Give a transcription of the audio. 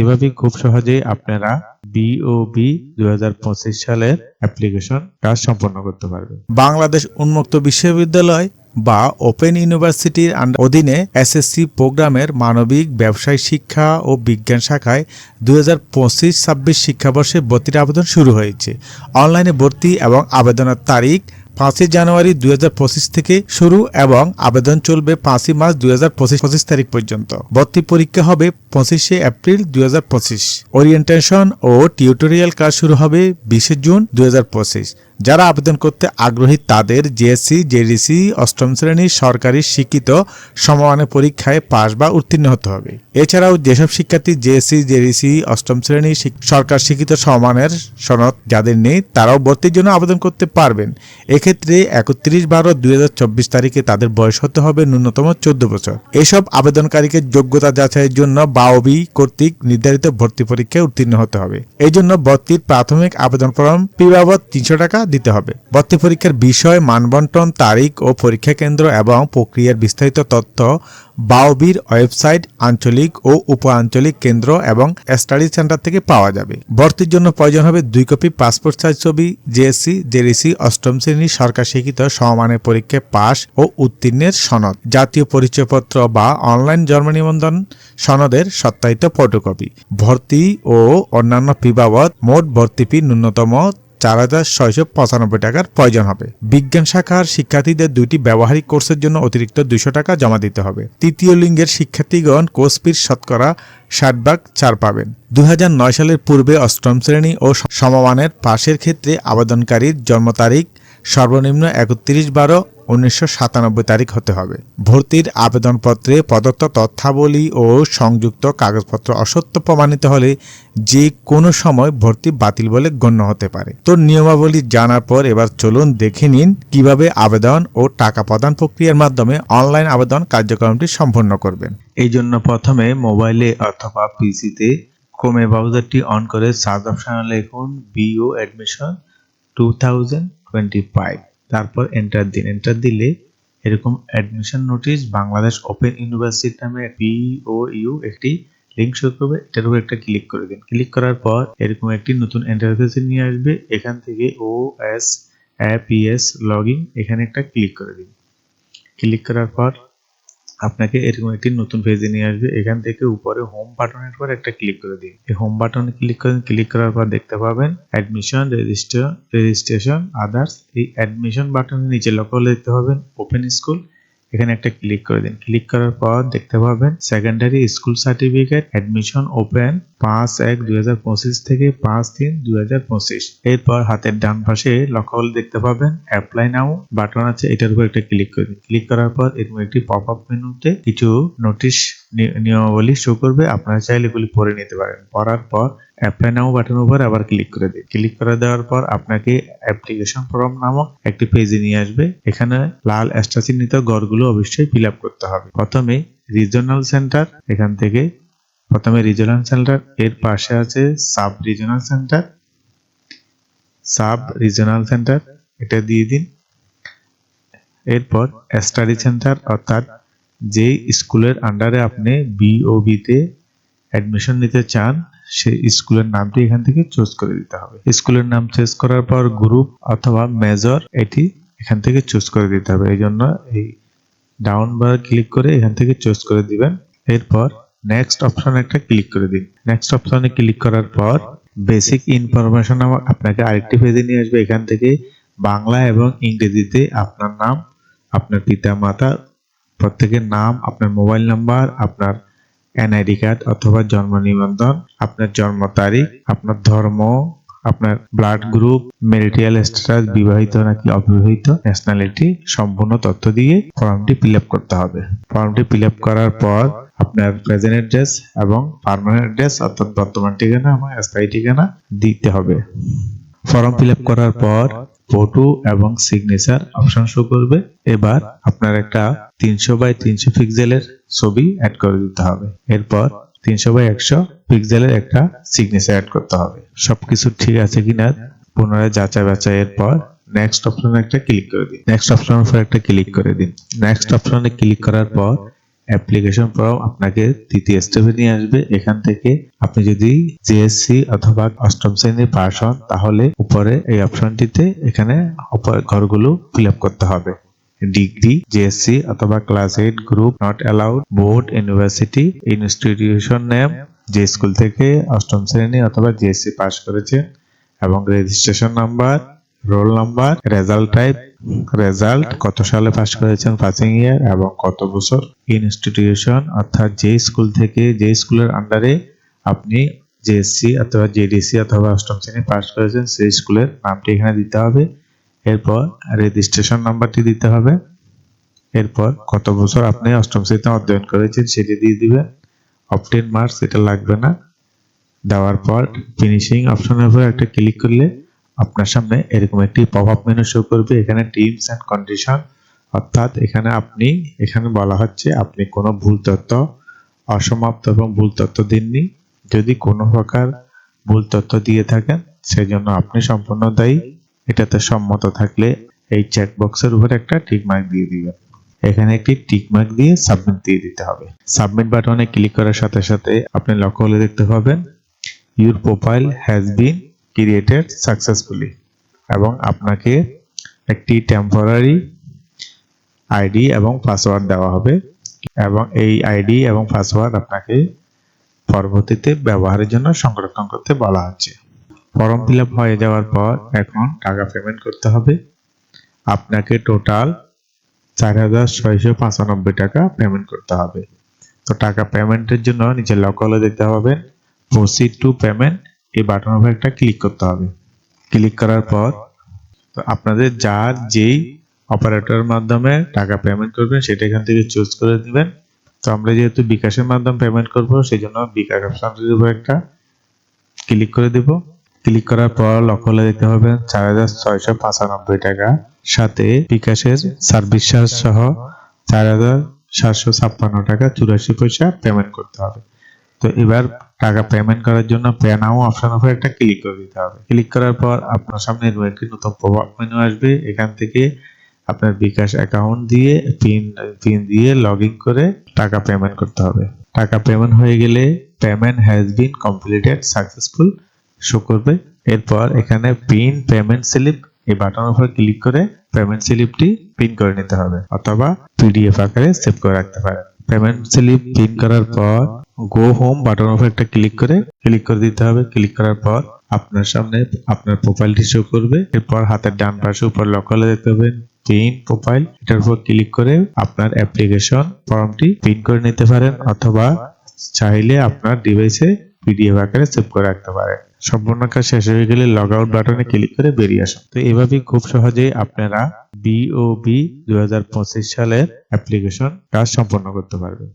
এভাবেই খুব সহজেই আপনারা বিওবি দুই সালের অ্যাপ্লিকেশন কাজ সম্পন্ন করতে পারবেন। বাংলাদেশ উন্মুক্ত বিশ্ববিদ্যালয় বা ওপেন ইউনিভার্সিটির অধীনে এসএসসি প্রোগ্রামের মানবিক ব্যবসায় শিক্ষা ও বিজ্ঞান শাখায় দুই হাজার পঁচিশ ছাব্বিশ শিক্ষাবর্ষে ভর্তির আবেদন শুরু হয়েছে। অনলাইনে ভর্তি এবং আবেদনের তারিখ পাঁচই জানুয়ারি দুই হাজার পঁচিশ থেকে শুরু এবং আবেদন চলবে পাঁচই মার্চ দুই তারিখ পর্যন্ত। ভর্তি পরীক্ষা হবে পঁচিশে এপ্রিল দুই ওরিয়েন্টেশন ও টিউটোরিয়াল কাজ শুরু হবে বিশে জুন দুই হাজার পঁচিশ। যারা আবেদন করতে আগ্রহী তাদের জেএসসি, জেডিসি, অষ্টম শ্রেণির সরকারি, শিক্ষিত সমমানের পরীক্ষায় পাশ বা উত্তীর্ণ হতে হবে। এছাড়াও যেসব শিক্ষার্থী জেএসসি, জেডিসি, অষ্টম শ্রেণি সরকার শিক্ষিত সমমানের সনদ যাদের নেই, তারাও ভর্তির জন্য আবেদন করতে পারবেন। এক্ষেত্রে একত্রিশ বারো দুই তারিখে তাদের বয়স হতে হবে ন্যূনতম চোদ্দ বছর। এসব আবেদনকারীকে যোগ্যতা যাচাইয়ের জন্য বাওবি কর্তৃক নির্ধারিত ভর্তি পরীক্ষায় উত্তীর্ণ হতে হবে। এই জন্য ভর্তির প্রাথমিক আবেদন ফর্ম ফি বাবদ তিনশো টাকা দিতে হবে। ভর্তি পরীক্ষার বিষয়, মানবন্টন, তারিখ ও পরীক্ষা কেন্দ্র এবং প্রক্রিয়ার বিস্তারিত তথ্য বাওবির ওয়েবসাইট, আঞ্চলিক ও উপ আঞ্চলিক কেন্দ্র এবং স্টাডি সেন্টার থেকে পাওয়া যাবে। ভর্তির জন্য প্রয়োজন হবে দুই কপি পাসপোর্ট সাইজ ছবি, জেএসসি, জেডিসি, অষ্টম শ্রেণির সরকার শিক্ষিত, সমমানের পরীক্ষায় পাশ ও উত্তীর্ণের সনদ, জাতীয় পরিচয়পত্র বা অনলাইন জন্ম নিবন্ধন সনদের সত্যায়িত ফটোকপি। ভর্তি ও অন্যান্য ফি বাবদ মোট ভর্তি ফি ন্যূনতম চার হাজার ছয়শো পঁচানব্বই টাকার প্রয়োজন হবে। বিজ্ঞান শাখার শিক্ষার্থীদের দুইটি ব্যবহারিক কোর্সের জন্য অতিরিক্ত দুশো টাকা জমা দিতে হবে। তৃতীয় লিঙ্গের শিক্ষার্থীগণ কোর্স ফির শতকরা ষাট ভাগ চার পাবেন। দু হাজার নয় সালের পূর্বে অষ্টম শ্রেণি ও সমমানের পাশের ক্ষেত্রে আবেদনকারীর জন্ম তারিখ সর্বনিম্ন একত্রিশ বারো উনিশশো সাতানব্বই তারিখ হতে হবে। ভর্তির আবেদনপত্রে প্রদত্ত তথ্যাবলী ও সংযুক্ত কাগজপত্র অসত্য প্রমাণিত হলে যে কোনো সময় ভর্তি বাতিল বলে গণ্য হতে পারে। তো নিয়মাবলী জানার পর এবার চলুন দেখে নিন কীভাবে আবেদন ও টাকা প্রদান প্রক্রিয়ার মাধ্যমে অনলাইন আবেদন কার্যক্রমটি সম্পন্ন করবেন। এই জন্য প্রথমে মোবাইলে অথবা পিসিতে ক্রোমে ব্রাউজারটি অন করে সার্চ অপশনে লিখুন B O admission two thousand twenty five. তারপর এন্টার দিন। এন্টার দিলে এরকম admission notice Bangladesh open university নামে পিও ইউ একটি লিঙ্ক শো করবে। এটার উপর একটা ক্লিক করে দিন। ক্লিক করার পর এরকম একটি নতুন ইন্টারফেসে নিয়ে আসবে। এখান থেকে ও এস অ্যাপিএস লগ ইন এখানে একটা ক্লিক করে দিন। ক্লিক করার পর আপনাকে এরকম একটি নতুন পেজে নিয়ে আসবে। এখান থেকে উপরে হোম বাটনের পর একটা ক্লিক করে দিন। এই হোম বাটনে ক্লিক করেন ক্লিক করার পর দেখতে পাবেন অ্যাডমিশন রেজিস্টার রেজিস্ট্রেশন আদার্স এই অ্যাডমিশন বাটনের নিচে লক্ষ্য করে দেখতে পাবেন ওপেন স্কুল এখানে একটা ক্লিক করে দিন। ক্লিক করার পর দেখতে পাবেন secondary school certificate admission open পাঁচ এক দুই হাজার পঁচিশ থেকে পাঁচ তিন দুই হাজার পঁচিশ। এরপর হাতের ডান পাশে লক্ষ্য দেখতে পাবেন অ্যাপ্লাই নাও বাটন আছে, এটার উপর একটা ক্লিক করে ক্লিক করার পর এরকম একটি পপ আপ মেনুতে কিছু নোটিশ নিয়মাবলী শো করবে, আপনারা চাইলে এগুলি পড়ে নিতে পারেন। পড়ার পর অ্যাপ্লাই নাও বাটনের উপর আবার ক্লিক করে দিন। ক্লিক করে দেওয়ার পর আপনাকে অ্যাপ্লিকেশন ফর্ম নামক একটি পেজে নিয়ে আসবে। এখানে লাল অ্যাস্ট্রা চিহ্নিত গড়গুলো অবশ্যই ফিল আপ করতে হবে। প্রথমে রিজনাল সেন্টার এখান থেকে প্রথমে রিজনাল সেন্টার এর পাশে আছে sub regional center sub regional center এটা দিয়ে দিন। এরপর স্টাডি সেন্টার অর্থাৎ যে স্কুলের আন্ডারে আপনি বিওবি তে অ্যাডমিশন নিতে চান, সেই স্কুলের নামটি এখান থেকে চুজ করে দিতে হবে। স্কুলের নাম চুজ করার পর গ্রুপ অথবা মেজর এটি এখান থেকে চুজ করে দিতে হবে। এই জন্য এই ডাউন বার ক্লিক করে এখান থেকে চুজ করে দিবেন। এরপর নেক্সট অপশন একটা ক্লিক করে দিন। নেক্সট অপশনে ক্লিক করার পর বেসিক ইনফরমেশন আপনাকে আরেকটি পেজে নিয়ে আসবে। এখান থেকে বাংলা এবং ইংরেজিতে আপনার নাম, আপনার পিতা মাতা প্রত্যেকের নাম, আপনার মোবাইল নাম্বার আপনার এনআইডি কার্ড অথবা জন্ম নিবন্ধন, আপনার জন্ম তারিখ, আপনার ধর্ম, আপনার ব্লাড গ্রুপ ম্যারিটাল স্ট্যাটাস বিবাহিত নাকি অবিবাহিত ন্যাশনালিটি সম্পূর্ণ তথ্য দিয়ে ফর্মটি ফিল করতে হবে। ফর্মটি ফিল করার পর আপনার প্রেজেন্ট অ্যাড্রেস এবং পার্মানেন্ট অ্যাড্রেস অর্থাৎ বর্তমান ঠিকানা এবং স্থায়ী ঠিকানা দিতে হবে। ফর্ম ফিল করার পর ফটো এবং সিগনেচার অপশন শো করবে। এবার আপনার একটা তিনশো বাই তিনশো পিক্সেলের ছবি অ্যাড করে দিতে হবে। এরপর তিনশো বাই একশো পিক্সেলের একটা সিগনেচার অ্যাড করতে হবে। সবকিছু ঠিক আছে কিনা পুনরায় যাচাই বাছাইয়ের পর নেক্সট অপশনে একটা ক্লিক করে দিন। নেক্সট অপশনের উপর একটা ক্লিক করে দিন। নেক্সট অপশনে ক্লিক করার পর অ্যাপ্লিকেশন ফর্ম আপনাকে তৃতীয় স্টেপে নিয়ে আসবে। এখান থেকে আপনি যদি জিএসসি অথবা অষ্টম শ্রেণির পাশ হন, তাহলে উপরে এই অপশনটিতে এখানে ঘরগুলো ফিল আপ করতে হবে। ডিগ্রি জিএসসি অথবা class eight group not allowed board university institution name যে স্কুল থেকে অষ্টম শ্রেণি অথবা জিএসসি পাশ করেছেন, এবং registration number roll number, result type, result, কত সালে পাস করেছেন পাসিং ইয়ার এবং কত বছর ইনস্টিটিউশন অর্থাৎ যে স্কুল থেকে যে স্কুলের আন্ডারে আপনি জেএসসি অথবা জেডিসি অথবা অষ্টম শ্রেণি পাস করেছেন, সেই স্কুলের নামটি এখানে দিতে হবে। এরপর রেজিস্ট্রেশন নাম্বারটি দিতে হবে। এরপর কত বছর আপনি অষ্টম শ্রেণীতে অধ্যয়ন করেছেন সেটি দিয়ে দিবেন। অপটেন মার্কস এটা লাগবে না। দেওয়ার পর ফিনিশিং অপশনের উপর একটা ক্লিক করলে আপনার সামনে এরকম একটি আপ মেনু শো করবে। এখানে টিমস অ্যান্ড কন্ডিশন অর্থাৎ এখানে আপনি, এখানে বলা হচ্ছে আপনি কোনো ভুল তথ্য অসমাপ্ত এবং ভুল তথ্য দিননি। যদি কোনো প্রকার ভুল তথ্য দিয়ে থাকেন, সেজন্য আপনি সম্পূর্ণ দায়ী। এটাতে সম্মত থাকলে এই চেক বক্সের উপর একটা টিক মার্ক দিয়ে দিবেন। এখানে একটি টিক মার্ক দিয়ে সাবমিট দিয়ে দিতে হবে। সাবমিট বাটনে ক্লিক করার সাথে সাথে আপনি লক্ষ্য হলে দেখতে পাবেন your profile has been created successfully এবং আপনাকে একটি টেম্পোরারি আইডি এবং পাসওয়ার্ড দেওয়া হবে এবং এই আইডি এবং পাসওয়ার্ড আপনাকে পরবর্তীতে ব্যবহারের জন্য সংরক্ষণ করতে বলা হচ্ছে। ফর্ম ফিল হয়ে যাওয়ার পর এখন টাকা পেমেন্ট করতে হবে। আপনাকে টোটাল চার হাজার ছয়শো পঁচানব্বই টাকা পেমেন্ট করতে হবে। তো টাকা পেমেন্টের জন্য নিচে লক হলে দেখতে হবে প্রসিড টু পেমেন্ট এই বাটন উপর একটা ক্লিক করতে হবে। ক্লিক করার পর আপনাদের যার যেই অপারেটরের মাধ্যমে টাকা পেমেন্ট করবেন, সেটা এখান থেকে চুজ করে দিবেন। তো আমরা যেহেতু বিকাশের মাধ্যমে পেমেন্ট করব সেই জন্য বিকাশ অপশনটির উপর একটা ক্লিক করে দিব। ক্লিক করার পর লক্ষ্য হলে দেখতে পাবেন, চার হাজার ছয়শো পঁচানব্বই টাকা। সাথে বিকাশের সার্ভিস চার্জ সহ চার হাজার সাতশো ছাপ্পান্ন টাকা চুরাশি পয়সা পেমেন্ট করতে হবে। তো এবার টাকা পেমেন্ট করার জন্য পে নাও অপশন উপর একটা ক্লিক করে দিতে হবে। ক্লিক করার পর আপনার সামনে একটি নতুন পপ মেনু আসবে। এখান থেকে আপনার বিকাশ অ্যাকাউন্ট দিয়ে পিন পিন দিয়ে লগ করে টাকা পেমেন্ট করতে হবে। টাকা পেমেন্ট হয়ে গেলে payment has been completed successful show করবে। এরপর এখানে পিন পেমেন্ট স্লিপ এই বাটনের উপর ক্লিক করে পেমেন্ট স্লিপটি পিন করে নিতে হবে। অথবা পিডিএফ আকারে সেভ করে রাখতে পারেন। পেমেন্ট স্লিপ পিন করার পর গো হোম বাটন উপর একটা ক্লিক করে ক্লিক করে দিতে হবে। ক্লিক করার পর আপনার সামনে আপনার প্রোফাইলটি শো করবে। এরপর হাতের ডান পাশে উপর লক্ষ্য হলে দেখতে পাবেন পিন প্রোফাইল এটার উপর ক্লিক করে আপনার অ্যাপ্লিকেশন ফর্মটি পিন করে নিতে পারেন অথবা চাইলে আপনার ডিভাইসে পিডিএফ আকারে সেভ করে রাখতে পারেন। সম্পূর্ণ কাজ শেষ হয়ে গেলে লগ আউট বাটনে ক্লিক করে বেরিয়ে আসুন। তো এভাবেই খুব সহজেই আপনারা বিওবি দুই সালের অ্যাপ্লিকেশন কাজ সম্পন্ন করতে পারবেন।